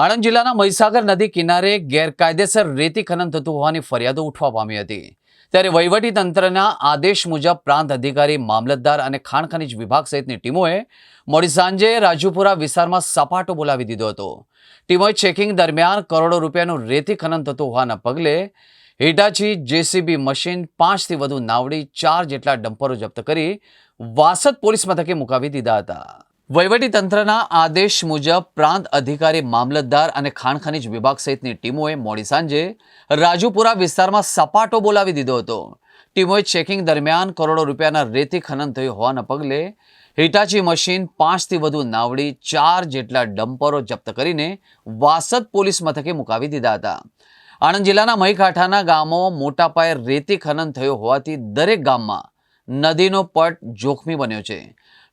આણંદ જિલ્લાના મહીસાગર નદી કિનારે ગેરકાયદેસર રેતી ખનન થતું હોવાની ફરિયાદો ઉઠવા પામી હતી. ત્યારે વહીવટી તંત્રના આદેશ મુજબ પ્રાંત અધિકારી, મામલતદાર અને ખાણ ખનિજ વિભાગ સહિતની ટીમોએ મોડી સાંજે રાજુપુરા વિસ્તારમાં સપાટો બોલાવી દીધો હતો. ટીમોએ ચેકિંગ દરમિયાન કરોડો રૂપિયાનું રેતી ખનન થતું હોવાના પગલે હિટાચી જેસીબી મશીન પાંચથી વધુ નાવડી ચાર જેટલા ડમ્પરો જપ્ત કરી વાસદ પોલીસ મથકે મુકાવી દીધા હતા. વહીવટી તંત્રના આદેશ મુજબ પ્રાંત અધિકારી, મામલતદાર અને ખાણ ખનીજ વિભાગ સહિતની ટીમોએ મોડી સાંજે રાજુપુરા વિસ્તારમાં સપાટો બોલાવી દીધો હતો. ટીમોએ ચેકિંગ દરમિયાન કરોડો રૂપિયાના રેતી ખનન થયું હોવાના પગલે હિટાચી મશીન પાંચથી વધુ નાવડી, ચાર જેટલા ડમ્પરો જપ્ત કરીને વાસદ પોલીસ મથકે મુકાવી દીધા હતા. આણંદ જિલ્લાના મહીકાંઠાના ગામો મોટા પાયે રેતી ખનન થયું હોવાથી દરેક ગામમાં નદીનો પટ જોખમી બન્યો છે.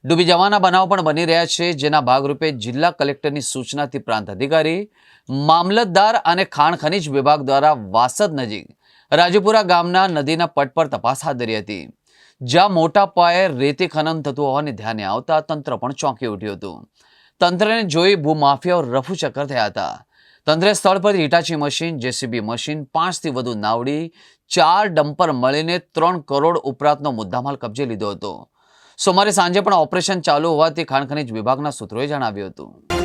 ડૂબી જવાના બનાવ પણ બની રહ્યા છે, જેના ભાગરૂપે જિલ્લા કલેક્ટરની સૂચનાથી પ્રાંત અધિકારી, મામલતદાર અને ખાણ ખનિજ વિભાગ દ્વારા વાસદ નજીક રાજુપુરા ગામના નદીના પટ પર તપાસ હાથ ધરી હતી, જ્યાં મોટા પાયે રેતી ખનન થતું હોવાને ધ્યાને આવતા તંત્ર પણ ચોંકી ઉઠ્યું હતું. તંત્રને જોઈ ભૂમાફિયાઓ રફુચક્કર થયા હતા. તંત્રે સ્થળ પર હિટાચી મશીન, જેસીબી મશીન, પાંચથી વધુ નાવડી, ચાર ડમ્પર મળીને ત્રણ કરોડ ઉપરાંતનો મુદ્દામાલ કબજે લીધો હતો. સોમવારે સાંજે પણ ઓપરેશન ચાલુ હોવાથી ખાણ ખનીજ વિભાગના સૂત્રોએ જણાવ્યું હતું.